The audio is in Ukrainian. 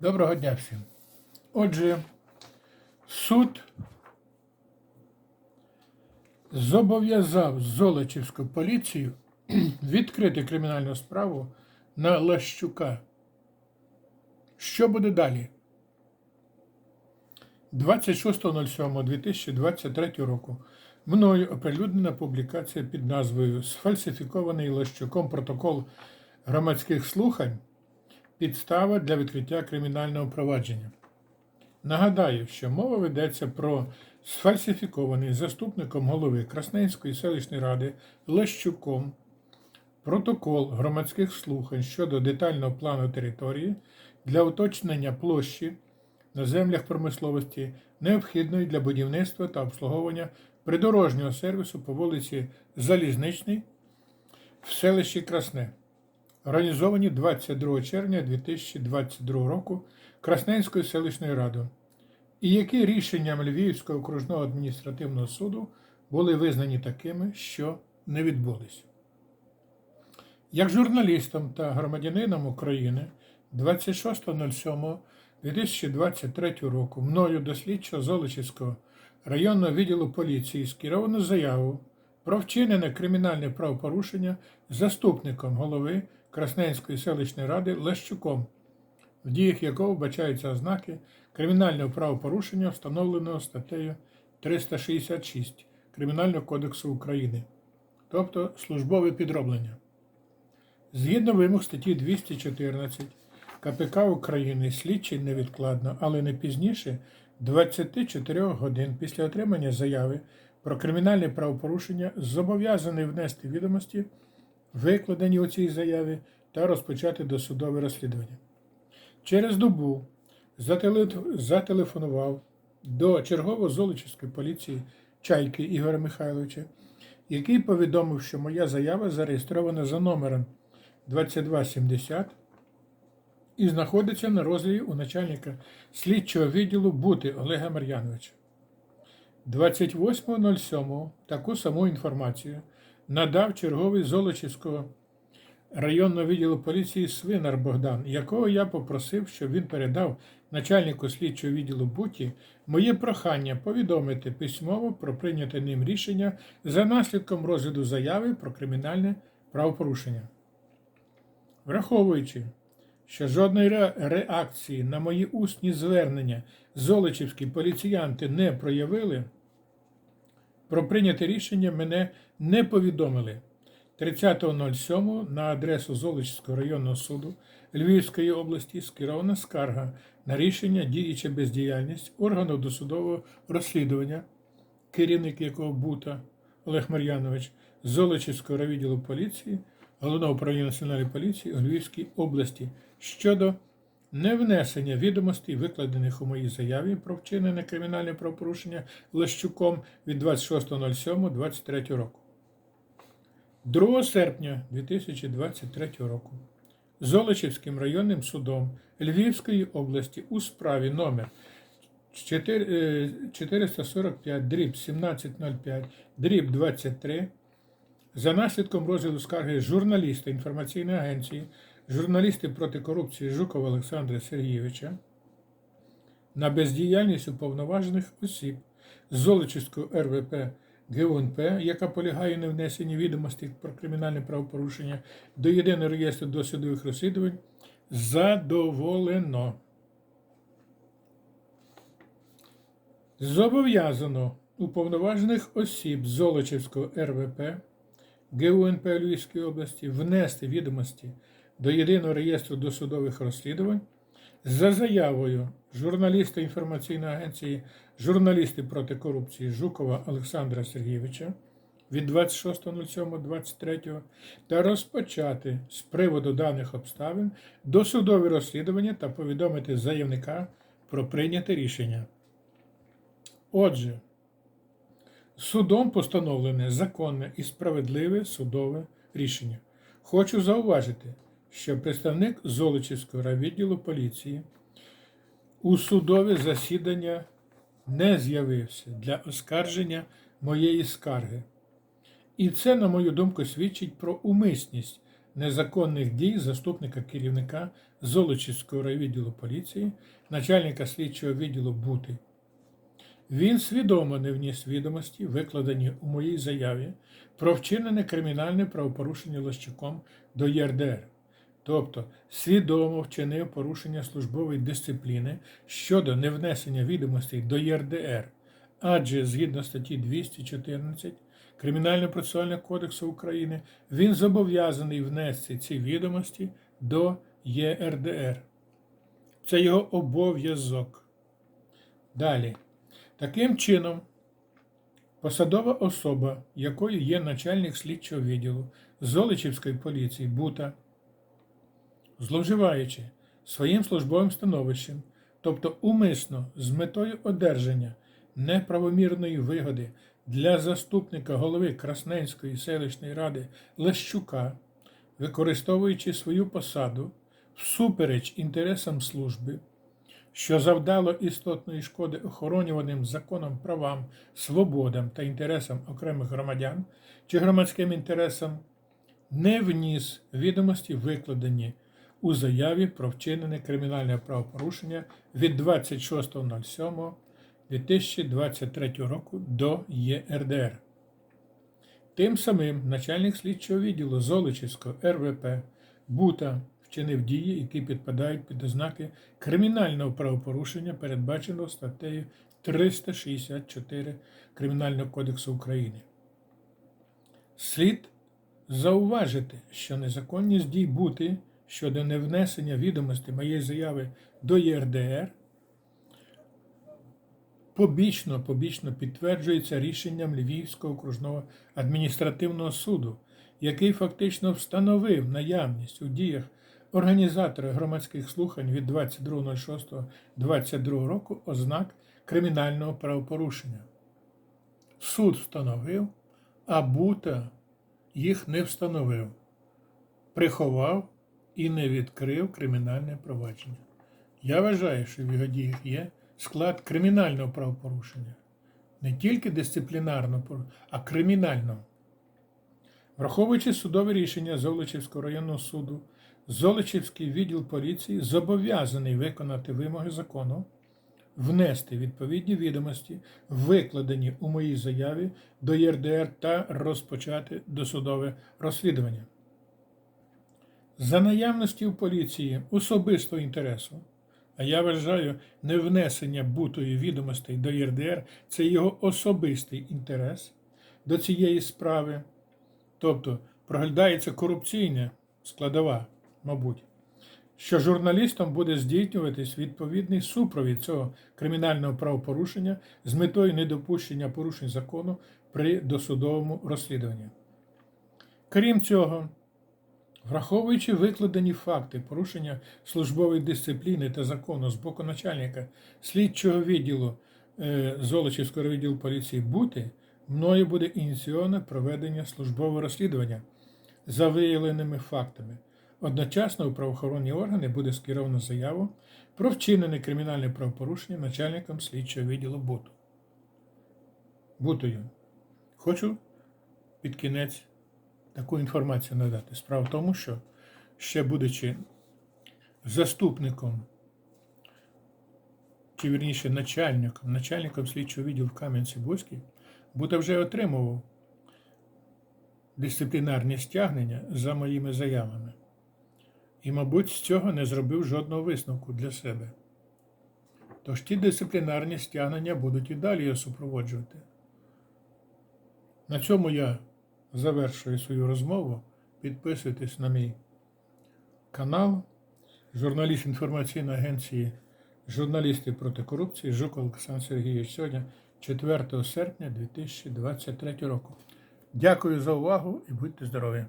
Доброго дня всім. Отже, суд зобов'язав Золочівську поліцію відкрити кримінальну справу на Лащука. Що буде далі? 26.07.2023 року мною оприлюднена публікація під назвою Сфальсифікований Лащуком протокол громадських слухань підстава для відкриття кримінального провадження. Нагадаю, що мова ведеться про сфальсифікований заступником голови Красненської селищної ради Лещуком протокол громадських слухань щодо детального плану території для уточнення площі на землях промисловості, необхідної для будівництва та обслуговування придорожнього сервісу по вулиці Залізничний в селищі Красне організовані 22 червня 2022 року Красненською селищною радою, і які рішенням Львівського окружного адміністративного суду були визнані такими, що не відбулись. Як журналістом та громадянином України 26.07.2023 року мною до слідчого Золочівського районного відділу поліції скеровано заяву про вчинене кримінальне правопорушення заступником голови Красненської селищної ради Лещуком, в діях якого вбачаються ознаки кримінального правопорушення, встановленого статтею 366 Кримінального кодексу України, тобто службове підроблення. Згідно вимог статті 214 КПК України слідчий невідкладно, але не пізніше 24 годин після отримання заяви про кримінальне правопорушення зобов'язаний внести відомості, викладені у цій заяві, та розпочати досудове розслідування. Через добу зателефонував до чергового Золочівської поліції Чайки Ігоря Михайловича, який повідомив, що моя заява зареєстрована за номером 2270 і знаходиться на розгляді у начальника слідчого відділу Бути Олега Мар'яновича. 28.07 таку саму інформацію надав черговий Золочівського районного відділу поліції Свинар Богдан, якого я попросив, щоб він передав начальнику слідчого відділу Буті моє прохання повідомити письмово про прийняте ним рішення за наслідком розгляду заяви про кримінальне правопорушення. Враховуючи, що жодної реакції на мої усні звернення золочівські поліціянти не проявили, про прийняте рішення мене не повідомили. 30.07 на адресу Золочівського районного суду Львівської області скерована скарга на рішення дії чи бездіяльність органу досудового розслідування, керівник якого Бута Олег Мар'янович Золочівського відділу поліції Головного управління національної поліції у Львівській області щодо невнесення відомостей, викладених у моїй заяві про вчинене кримінальне правопорушення Лещуком від 26.07.23 року. 2 серпня 2023 року Золочівським районним судом Львівської області у справі номер 4, е, 445 дріб 1705 дріб 23 за наслідком розгляду скарги журналіста інформаційної агенції, журналісти проти корупції Жукова Олександра Сергійовича на бездіяльність уповноважених осіб Золочівського РВП ГУНП, яка полягає на внесенні відомостей про кримінальне правопорушення до єдиного реєстру досудових розслідувань, задоволено. Зобов'язано уповноважених осіб Золочівського РВП ГУНП Львівської області внести відомості до єдиного реєстру досудових розслідувань за заявою журналіста інформаційної агенції Журналісти проти корупції Жукова Олександра Сергійовича від 26.07.23 та розпочати з приводу даних обставин досудове розслідування та повідомити заявника про прийняте рішення. Отже, Судом постановлене законне і справедливе судове рішення. Хочу зауважити, що представник Золочівського райвідділу поліції у судове засідання не з'явився для оскарження моєї скарги. І це, на мою думку, свідчить про умисність незаконних дій заступника керівника Золочівського райвідділу поліції, начальника слідчого відділу Бути. Він свідомо не вніс відомості, викладені у моїй заяві, про вчинене кримінальне правопорушення Лощуком до ЄРДР, тобто свідомо вчинив порушення службової дисципліни щодо невнесення відомостей до ЄРДР, адже згідно статті 214 Кримінально-процесуального кодексу України він зобов'язаний внести ці відомості до ЄРДР. Це його обов'язок. Далі. Таким чином, посадова особа, якою є начальник слідчого відділу Золочівської поліції Бута, зловживаючи своїм службовим становищем, тобто умисно з метою одержання неправомірної вигоди для заступника голови Красненської селищної ради Лещука, використовуючи свою посаду всупереч інтересам служби, що завдало істотної шкоди охоронюваним законом правам, свободам та інтересам окремих громадян чи громадським інтересам, не вніс відомості, викладені у заяві про вчинене кримінальне правопорушення від 26.07.2023 року до ЄРДР. Тим самим начальник слідчого відділу Золочівського РВП Бута вчинив дії, які підпадають під ознаки кримінального правопорушення, передбаченого статтею 364 Кримінального кодексу України. Слід зауважити, що незаконність дій бути щодо невнесення відомостей моєї заяви до ЄРДР побічно побічно підтверджується рішенням Львівського окружного адміністративного суду, який фактично встановив наявність у діях організатора громадських слухань від 22.06.22 року ознак кримінального правопорушення. Суд встановив, а Бута їх не встановив, приховав і не відкрив кримінальне провадження. Я вважаю, що в його діях є склад кримінального правопорушення. Не тільки дисциплінарного, а кримінального. Враховуючи судове рішення Золочівського районного суду, Золочівський відділ поліції зобов'язаний виконати вимоги закону, внести відповідні відомості, викладені у моїй заяві до ЄРДР та розпочати досудове розслідування. За наявності в поліції особистого інтересу, а я вважаю, невнесення бутої відомостей до ЄРДР це його особистий інтерес до цієї справи, тобто проглядається корупційна складова, мабуть, що журналістам буде здійснюватись відповідний супровід цього кримінального правопорушення з метою недопущення порушень закону при досудовому розслідуванні. Крім цього, Враховуючи викладені факти порушення службової дисципліни та закону з боку начальника слідчого відділу е, Золочівського відділу поліції Бути, мною буде ініційовано проведення службового розслідування за виявленими фактами. Одночасно у правоохоронні органи буде скеровано заяву про вчинене кримінальне правопорушення начальником слідчого відділу Буту. Бутою. Хочу під кінець таку інформацію надати. Справа в тому, що ще будучи заступником, чи вірніше начальником, начальником слідчого відділу в Кам'янці-Бузькій, буде вже отримував дисциплінарні стягнення за моїми заявами. І, мабуть, з цього не зробив жодного висновку для себе. Тож ті дисциплінарні стягнення будуть і далі його супроводжувати. На цьому я завершую свою розмову. Підписуйтесь на мій канал. Журналіст інформаційної агенції Журналісти проти корупції Жуков Олександр Сергійович. Сьогодні 4 серпня 2023 року. Дякую за увагу і будьте здорові!